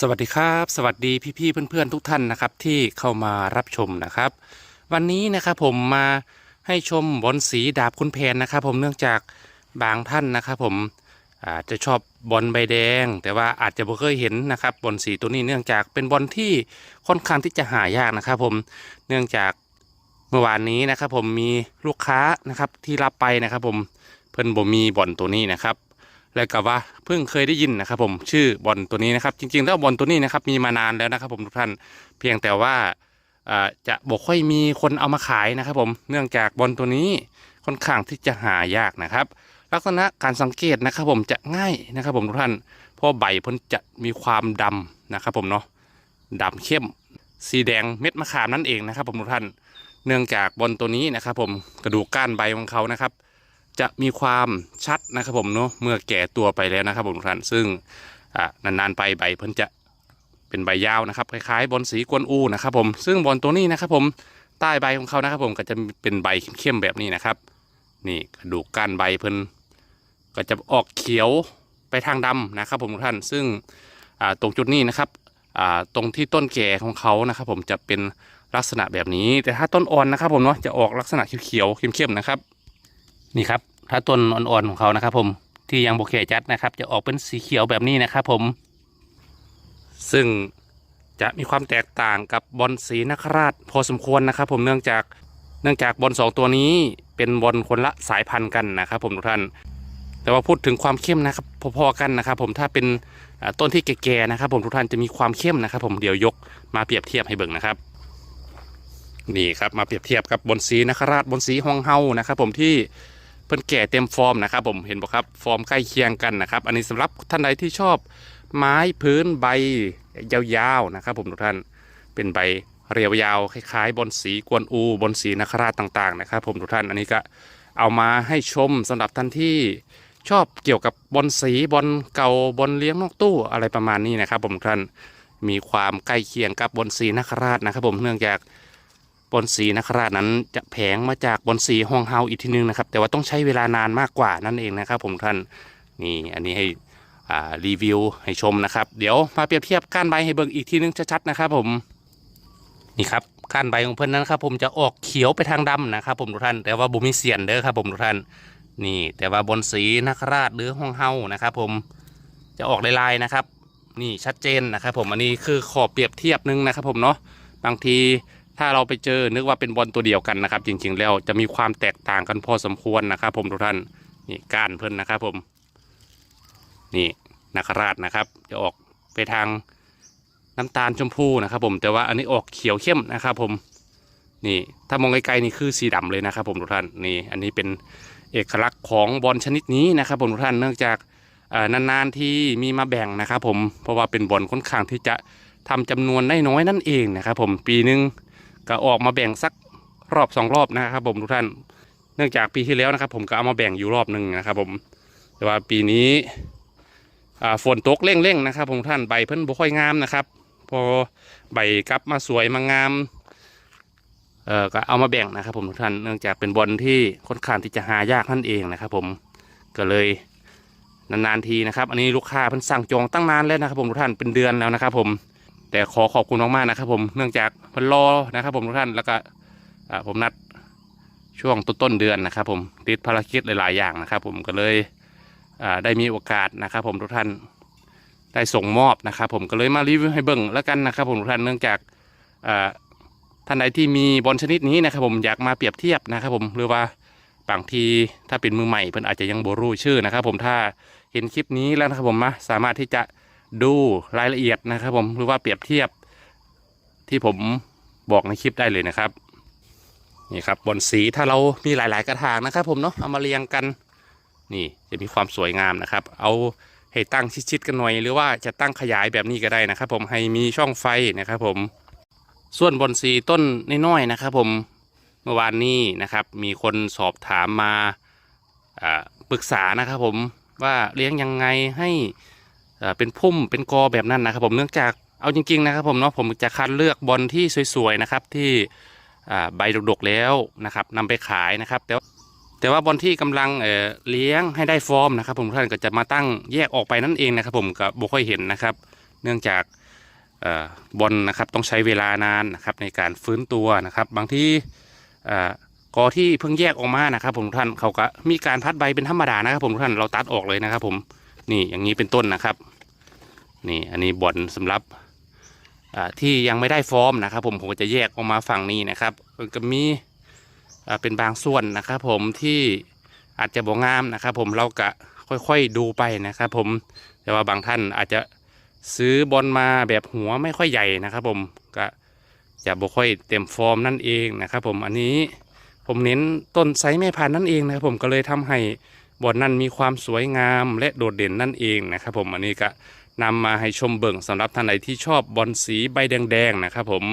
สวัสดีครับ สวัสดีพี่ๆเพื่อนๆทุกท่านนะครับที่เข้ามารับชมนะครับ วันนี้นะครับผมมาให้ชมบอลสีดาบคุณแผนนะครับ ผมเนื่องจากบางท่านนะครับผมอาจจะชอบบอลใบแดง แต่ว่าอาจจะไม่เคยเห็นนะครับบอลสีตัวนี้เนื่องจากเป็นบอลที่ค่อนข้างที่จะหายากนะครับ ผมเนื่องจากเมื่อวานนี้นะครับ ผมมีลูกค้านะครับที่รับไปนะครับ ผมเพิ่นบ่มีบอลตัวนี้นะครับ แล้วก็ว่าเพิ่งเคยได้ยินนะครับผมชื่อบอลตัวนี้นะครับ จริง ๆ แล้วบอลตัวนี้นะครับมีมานานแล้วนะครับ ผมทุกท่านเพียงแต่ว่าจะบอกค่อยมีคนเอามาขายนะครับ ผมเนื่องจากบอลตัวนี้ค่อนข้างที่จะหายากนะครับ ลักษณะการสังเกตนะครับ ผมจะง่ายนะครับ ผมทุกท่านเพราะใบเพิ่นจะมีความดำนะครับ ผมเนาะดำเข้ม สีแดงเม็ดมะขามนั่นเองนะครับ ผมทุกท่านเนื่องจากบอลตัวนี้นะครับ ผมกระดูกก้านใบของเขานะครับ จะมีความชัดนะครับผมเนาะเมื่อแก่ตัวไปแล้วนะครับผมทุกท่านซึ่งนานๆไปใบเพิ่นจะเป็นใบยาวนะครับคล้ายๆบอลสีกวนอูนะครับผมซึ่งบอลตัวนี้นะครับผมใต้ใบของเขานะครับผมก็จะเป็นใบเข้มๆแบบนี้นะครับ นี่กระดูกก้านใบเพิ่นก็จะออกเขียวไปทางดำนะครับผมทุกท่านซึ่งตรงจุดนี้นะครับตรงที่ต้นแก่ของเขานะครับผมจะเป็นลักษณะแบบนี้ แต่ถ้าต้นอ่อนนะครับผมเนาะจะออกลักษณะเขียวๆเข้มๆนะครับ นี่ครับ ถ้าต้นอ่อนๆของเขานะครับ ผมที่ยังโบเคจัดนะครับ จะออกเป็นสีเขียวแบบนี้นะครับ ผม ซึ่งจะมีความแตกต่างกับบอลสีนคราชพอสมควรนะครับ ผมเนื่องจากเนื่องจากบอลสองตัวนี้เป็นบอลคนละสายพันธุ์กันนะครับ ผมทุกท่าน แต่ว่าพูดถึงความเข้มนะครับพอๆกันนะครับ ผมถ้าเป็นต้นที่แก่ๆนะครับ ผมทุกท่านจะมีความเข้มนะครับ ผมเดี๋ยวยกมาเปรียบเทียบให้เบิ่งนะครับนี่ครับมาเปรียบเทียบกับบนสีนคราชบนสีฮองเฮานะครับ ผมที่ เพิ่นแก่เต็มฟอร์มนะครับผมเห็นบ่ครับฟอร์มใกล้เคียงกันนะครับ อันนี้สำหรับท่านใดที่ชอบไม้พื้นใบยาวๆนะครับ ผมทุกท่านเป็นใบเรียวยาวคล้ายๆบนสีกวนอูบนสีนคราชต่างๆนะครับ ผมทุกท่านอันนี้ก็เอามาให้ชมสำหรับท่านที่ชอบเกี่ยวกับบอลสีบอลเก่าบอลเลี้ยงนอกตู้อะไรประมาณนี้นะครับ ผมทุกท่านมีความใกล้เคียงกับบอลสีนคราชนะครับ ผมเนื่องจาก บอนสีนคราชนั้นจะแผงมาจากบอนสีฮองเฮาอีกทีนึงนะครับ แต่ว่าต้องใช้เวลานานมากกว่านั่นเองนะครับ ผมท่านนี่อันนี้ให้รีวิวให้ชมนะครับ เดี๋ยวมาเปรียบเทียบก้านใบให้เบิ่งอีกทีนึงชัดๆนะครับ ผมนี่ครับก้านใบของเพิ่อนนั้นครับ ผมจะออกเขียวไปทางดำนะครับ ผมทุกท่าน แต่ว่าบุมีเสียนเด้อครับ ผมทุกท่านนี่ แต่ว่าบนสีนคราชหรือฮองเฮานะครับ ผมจะออกลายๆนะครับ นี่ชัดเจนนะครับ ผมอันนี้คือขอบเปรียบเทียบนึงนะครับ ผมเนาะบางที ถ้าเราไปเจอนึกว่าเป็นบอลตัวเดียวกันนะครับ จริงๆแล้วจะมีความแตกต่างกันพอสมควรนะครับ ผมทุกท่านนี่ก้านเพิ่นนะครับ ผม นี่นาคราชนะครับ จะออกไปทางน้ำตาลชมพูนะครับ ผมแต่ว่าอันนี้ออกเขียวเข้มนะครับ ผมนี่ถ้ามองไกลๆนี่คือสีดำเลยนะครับ ผมทุกท่านนี่อันนี้เป็นเอกลักษณ์ของบอลชนิดนี้นะครับผมทุกท่านเนื่องจากนานๆที่มีมาแบ่งนะครับ ผมเพราะว่าเป็นบอลค่อนข้างที่จะทำจำนวนได้น้อยนั่นเองนะครับ ผมปีหนึ่ง ก็ออกมาแบ่งสักรอบสองรอบนะครับผมทุกท่าน เนื่องจากปีที่แล้วนะครับ ผมก็เอามาแบ่งอยู่รอบหนึ่งนะครับผมแต่ว่าปีนี้ฝนตกเร่งๆนะครับผมทุกท่านใบเพิ่นบ่ค่อยงามนะครับ พอใบกลับมาสวยมางามเออก็เอามาแบ่งนะครับผมทุกท่านเนื่องจากเป็นบอลที่ค่อนข้างที่จะหายากนั่นเองนะครับ ผมก็เลยนานๆทีนะครับ อันนี้ลูกค้าเพิ่นสั่งจองตั้งนานแล้วนะครับผมทุกท่านเป็นเดือนแล้วนะครับ ผม แต่ขอขอบคุณมากๆนะครับผมเนื่องจากพันรอนะครับ ผมทุกท่านแล้วก็ผมนัดช่วงต้นๆเดือนนะครับ ผมติดภารกิจหลายๆอย่างนะครับ ผมก็เลยได้มีโอกาสนะครับ ผมทุกท่านได้ส่งมอบนะครับ ผมก็เลยมารีวิวให้เบิ่งแล้วกันนะครับ ผมทุกท่านเนื่องจากท่านใดที่มีบอลชนิดนี้นะครับ ผมอยากมาเปรียบเทียบนะครับ ผมหรือว่าบางทีถ้าเป็นมือใหม่เพิ่นอาจจะยังบรู้ชื่อนะครับ ผมถ้าเห็นคลิปนี้แล้วนะครับผมมาสามารถที่จะ ดูรายละเอียดนะครับ ผมหรือว่าเปรียบเทียบที่ผมบอกในคลิปได้เลยนะครับนี่ครับบนสีถ้าเรามีหลาย ๆ กระถางนะครับ ผมเนาะเอามาเรียงกัน นี่จะมีความสวยงามนะครับ เอาให้ตั้งชิดๆกันหน่อย หรือว่าจะตั้งขยายแบบนี้ก็ได้นะครับ ผมให้มีช่องไฟนะครับ ผม ส่วนบนสีต้นน้อยๆนะครับ ผมเมื่อวานนี้นะครับ มีคนสอบถามมาอ่าปรึกษานะครับ ผมว่าเลี้ยงยังไงให้ เป็นพุ่มเป็นกอแบบนั้นนะครับ ผมเนื่องจากเอาจริง ๆ นะครับ ผมเนาะผมจะคัดเลือกบอลที่สวยๆนะครับที่ใบดกๆแล้วนะครับนำไปขายนะครับ แต่ว่าแต่ว่าบอลที่กำลังเเลี้ยงให้ได้ฟอร์มนะครับ ผมท่านก็จะมาตั้งแยกออกไปนั่นเองนะครับ ผมก็บ่ค่อยเห็นนะครับ เนื่องจากอบอลนะครับต้องใช้เวลานานนะครับในการฟื้นตัวนะครับ บางที่กอที่เพิ่งแยกออกมานะครับ ผมทุกท่านเขาก็มีการพัดใบเป็นธรรมดานะครับ ผมทุกท่านเราตัดออกเลยนะครับ ผม นี่อย่างนี้เป็นต้นนะครับ นี่อันนี้บอลสำหรับที่ยังไม่ได้ฟอร์มนะครับ ผมผมจะแยกออกมาฝั่งนี้นะครับมันก็มีเป็นบางส่วนนะครับ ผมที่อาจจะบ่งามนะครับ ผมเราก็ค่อยๆดูไปนะครับ ผมแต่ว่าบางท่านอาจจะซื้อบอลมาแบบหัวไม่ค่อยใหญ่นะครับ ผมก็จะบ่ค่อยเต็มฟอร์มนั่นเองนะครับ ผมอันนี้ผมเน้นต้นไซส์แม่พันธุ์นั่นเองนะครับ ผมก็เลยทำให้ บอลนั้นมีความสวยงามและโดดเด่นนั่นเองนะครับผมอันนี้ก็นำมาให้ชมเบิ่งสำหรับท่านใดที่ชอบบอลสีใบแดงๆนะครับผม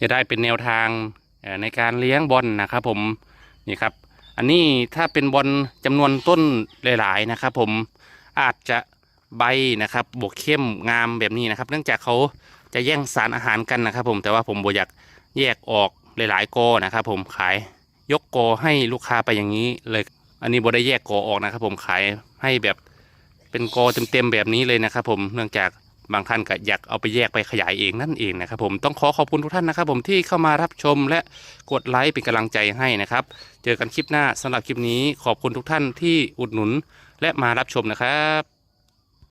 จะได้เป็นแนวทางในการเลี้ยงบอลนะครับผมนี่ครับ อันนี้ถ้าเป็นบอลจำนวนต้นหลาย ๆ นะครับผมอาจจะใบนะครับบวกเข้มงามแบบนี้นะครับ เนื่องจากเขาจะแย่งสารอาหารกันนะครับ ผมแต่ว่าผมบอยากแยกออกหลายๆกอนะครับ ผมขายยกกอให้ลูกค้าไปอย่างนี้เลย อันนี้บได้แยกกอออกนะครับ ผมขายให้แบบเป็นกอเต็มๆแบบนี้เลยนะครับ ผมเนื่องจากบางท่านก็อยากเอาไปแยกไปขยายเองนั่นเองนะครับผมต้องขอขอบคุณทุกท่านนะครับ ผมที่เข้ามารับชมและกดไลค์เป็นกำลังใจให้นะครับ เจอกันคลิปหน้าสำหรับคลิปนี้ขอบคุณทุกท่านที่อุดหนุนและมารับชมนะครับ